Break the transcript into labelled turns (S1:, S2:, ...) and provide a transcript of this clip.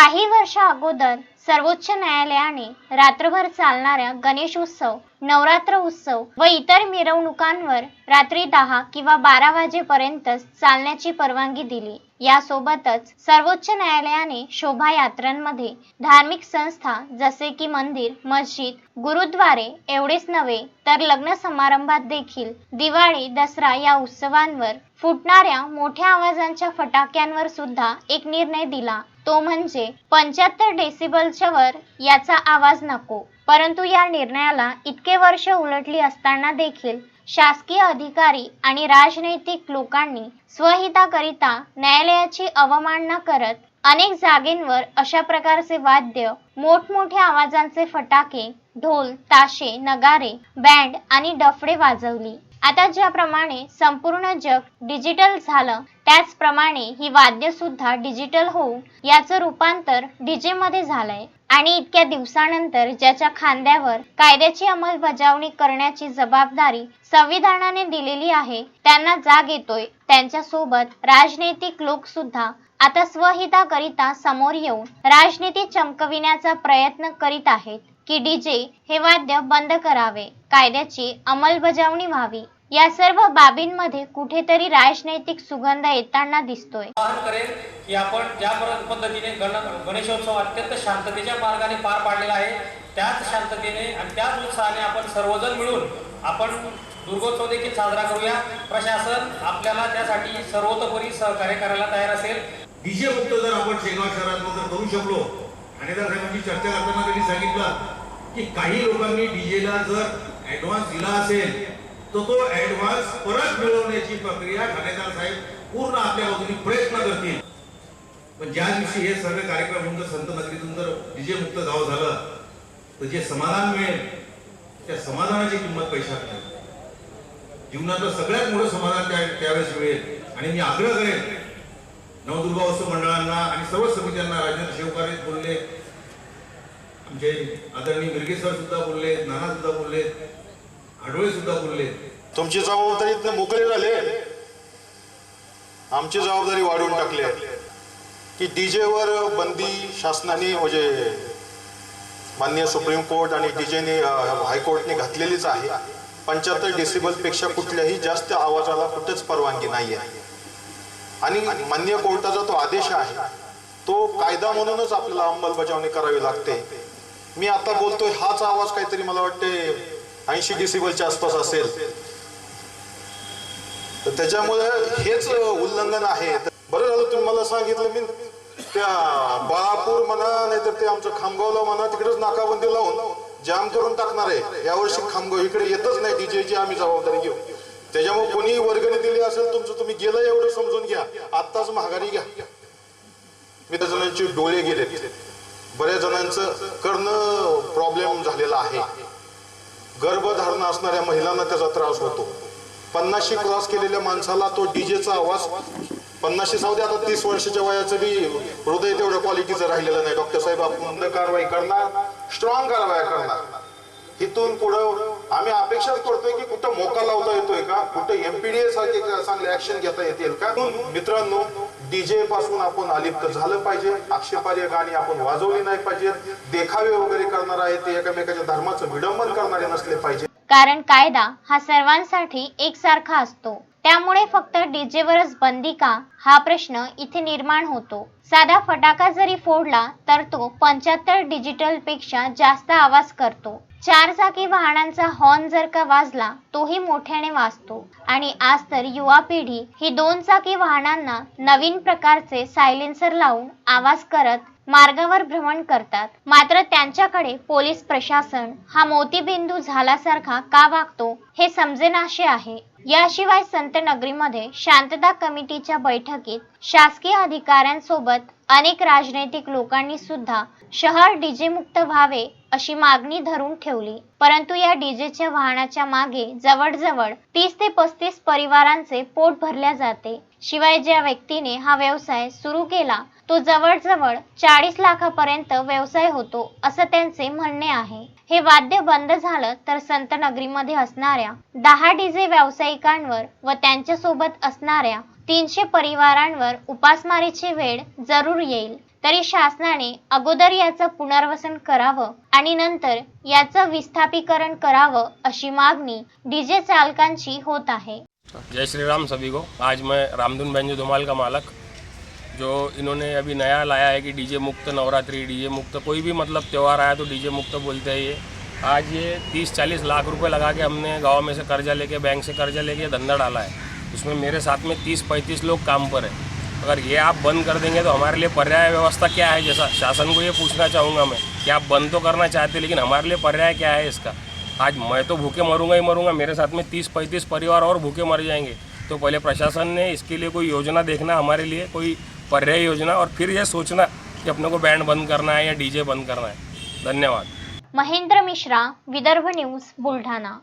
S1: काही वर्ष अगोदर सर्वोच्च न्यायालयाने रात्रभर चालणाऱ्या गणेश उत्सव नवरात्र उत्सव व इतर मिरवणुकांवर रात्री दहा किंवा बारा वाजेपर्यंतच चालण्याची परवानगी दिली. यासोबतच सर्वोच्च न्यायालयाने शोभायात्रांमध्ये धार्मिक संस्था जसे की मंदिर मस्जिद गुरुद्वारे एवढेच नव्हे तर लग्न समारंभात देखील दिवाळी दसरा या उत्सवांवर फुटणाऱ्या मोठ्या आवाजांच्या फटाक्यांवर सुद्धा एक निर्णय दिला. तो म्हणजे पंच्याहत्तर डेसिबलच्या वर याचा आवाज नको. परंतु या निर्णयाला इतके वर्ष उलटली असताना देखील शासकीय अधिकारी आणि राजनैतिक लोकांनी स्वहिताकरिता न्यायालयाची अवमानना करत अनेक जागेंवर अशा प्रकारचे वाद्य मोठमोठ्या आवाजांचे फटाके ढोल ताशे नगारे बँड आणि डफडे वाजवली. आता ज्याप्रमाणे संपूर्ण जग डिजिटल झालं त्याचप्रमाणे ही वाद्य सुद्धा डिजिटल होऊन याचं रूपांतर डीजेमध्ये झालंय. आणि इतक्या दिवसानंतर ज्याच्या खांद्यावर कायद्याची अंमलबजावणी करण्याची जबाबदारी संविधानाने दिलेली आहे त्यांना जाग येतोय. त्यांच्यासोबत राजनैतिक लोक सुद्धा आता स्वहिताकरिता समोर येऊन राजनीती चमकविण्याचा प्रयत्न करीत आहेत की डीजे हे वाद्य बंद करावे कायद्याची अंमलबजावणी व्हावी. या सर्व बाबींमध्ये कुठेतरी राजनैतिक सुगंध येताना दिसतोय.
S2: आवाहन करेन की आपण ज्या पद्धतीने गण गणेशोत्सव अत्यंत शांततेच्या मार्गाने पार पाडलेला आहे त्याच शांततेने आणि त्याच उत्साहाने आपण सर्वजण मिळून आपण दुर्गोत्सव देखील साजरा करूया. प्रशासन आपल्याला त्यासाठी सर्वतोपरी सहकार्य करायला तयार असेल.
S3: डीजे मुक्त जर आपण शेगाव शहरात जर करू शकलो आणि जर साहेबांची चर्चा करताना त्यांनी सांगितलं की काही लोकांनी डीजेला जर ऍडव्हान्स दिला असेल तर तो ऍडव्हान्स परत मिळवण्याची प्रक्रिया ठाणेदार साहेब पूर्ण आपल्या बाजूने प्रयत्न करतील. पण ज्या दिवशी हे सगळे कार्यक्रम होऊन जर संत नगरीतून जर डीजे मुक्त गाव झालं तर जे समाधान मिळेल त्या समाधानाची किंमत पैशात नाही. जीवनातलं सगळ्यात मोठं समाधान त्या त्यावेळेस मिळेल. आणि मी आग्रह करेन नवदुर्गा उत्सव मंडळांना आणि सर्व समित्यांना राजेंद्र शेवकारे बोलले आमचे आदरणीय मिरगे सर सुद्धा बोलले नाना सुद्धा बोलले आडोळे सुद्धा बोलले.
S4: तुमची जबाबदारीतनं मोकळे झाले. आमची जबाबदारी वाढवून टाकली. की डीजे वर बंदी शासनाने म्हणजे मान्य सुप्रीम कोर्ट आणि डीजेने हायकोर्टने घातलेलीच आहे. पंच्याहत्तर डेसिबलपेक्षा कुठल्याही जास्त आवाजाला कुठेच परवानगी नाही आहे आणि मान्य कोर्टाचा तो आदेश आहे. तो कायदा म्हणूनच आपल्याला अंमलबजावणी करावी लागते. मी आता बोलतोय हाच आवाज काहीतरी मला वाटते ऐंशी डिसिबलच्या आसपास असेल. तर त्याच्यामुळे हेच उल्लंघन आहे. बरं झालं तुम्ही मला सांगितलं मी त्या बाळापूर म्हणा नाहीतर ते आमचं खामगावला म्हणा तिकडेच नाकाबंदी लावून जाम करून टाकणार आहे. यावर्षी खामगाव इकडे येतच नाही डीजेची आम्ही जबाबदारी घेऊ. त्याच्यामुळे कोणी वर्गणी दिली असेल तुमचं तुम्ही गेलं एवढं समजून घ्या. आत्ताच महागारी घ्या. मी त्या जणांचे डोळे गेले बऱ्याच जणांचं कर्ण प्रॉब्लेम झालेला आहे. गर्भधारणा असणाऱ्या महिलांना त्याचा त्रास होतो. पन्नाशी क्रॉस केलेल्या माणसाला तो डीजेचा आवाज पन्नाशी जाऊ दे आता तीस वर्षाच्या वयाचं बी हृदय तेवढं क्वालिटीचं राहिलेलं नाही. डॉक्टर साहेब आपण कारवाई करणार स्ट्रॉंग कारवाई करणार. इथून पुढं आम्ही अपेक्षाच करतोय की कुठं मोका लावता येतोय का? कुठं एमपीडीए सारखे चांगले ऍक्शन घेता येतील का? मित्रांनो डीजे पासून आपण अलिप्त झालं पाहिजे आक्षेपार्ह गाणी आपण वाजवली नाही पाहिजे देखावे वगैरे करणार आहे ते एकमेकाच्या धर्माचं विडंबन करणारे नसले पाहिजे
S1: कारण कायदा हा सर्वांसाठी एकसारखा असतो. त्यामुळे फक्त डीजेवरच बंदी का? हा प्रश्न इथे निर्माण होतो. साधा फटाका जरी फोडला तर तो पंच्याहत्तर डिजिटलपेक्षा जास्त आवाज करतो. चार चाकी वाहनांचा हॉर्न जर का वाजला तोही मोठ्याने वाजतो. आणि आज तर युवा पिढी ही दोन चाकी वाहनांना नवीन प्रकारचे सायलेन्सर लावून आवाज करत मार्गावर भ्रमण करतात. मात्र त्यांच्याकडे पोलीस प्रशासन हा मोतीबिंदू झाल्यासारखा का वागतो हे समजेनाशे आहे. याशिवाय संतनगरीमध्ये शांतता कमिटीच्या बैठकीत शासकीय अधिकाऱ्यांसोबत अनेक राजनैतिक लोकांनी सुद्धा शहर डीजे मुक्त व्हावे अशी मागणी धरून ठेवली. परंतु या डीजेच्या वाहनाच्या मागे जवळजवळ तीस ते पस्तीस परिवारांचे पोट भरल्या जाते. शिवाय ज्या व्यक्तीने हा व्यवसाय सुरू केला तो जवळजवळ चाळीस लाखापर्यंत व्यवसाय होतो असं त्यांचे म्हणणे आहे. हे वाद्य बंद झालं तर संत नगरीमध्ये असणाऱ्या दहा डीजे व्यावसायिकांवर व त्यांच्यासोबत असणाऱ्या तीनशे परिवारांवर उपासमारीची वेळ जरूर येईल. तरी शासनाने अगोदर याचं पुनर्वसन करावं आणि नंतर याचं विस्थापीकरण करावं अशी मागणी डीजे चालकांची होत आहे.
S5: जय श्री राम सभी को. आज मैं रामधुन बेंजो धुमाल का मालक जो इन्होंने अभी नया लाया है कि डीजे मुक्त नवरात्रि डीजे मुक्त कोई भी मतलब त्यौहार आया तो डीजे मुक्त बोलते हैं ये। आज ये तीस चालीस लाख रुपए लगा के हमने गांव में से कर्जा लेके बैंक से कर्जा लेके धंधा डाला है। उसमें मेरे साथ में तीस पैंतीस लोग काम पर है। अगर ये आप बंद कर देंगे तो हमारे लिए पर्याय व्यवस्था क्या है? जैसा शासन को ये पूछना चाहूँगा मैं कि आप बंद तो करना चाहते लेकिन हमारे लिए पर्याय क्या है इसका? आज मैं तो भूखे मरूँगा ही मरूँगा, मेरे साथ में तीस पैंतीस परिवार और भूखे मर जाएँगे। तो पहले प्रशासन ने इसके लिए कोई योजना देखना हमारे लिए, कोई पर्याय योजना, और फिर यह सोचना कि अपने को बैंड बंद करना है या डीजे बंद करना है। धन्यवाद।
S1: महेंद्र मिश्रा, विदर्भ न्यूज़, बुलढाणा।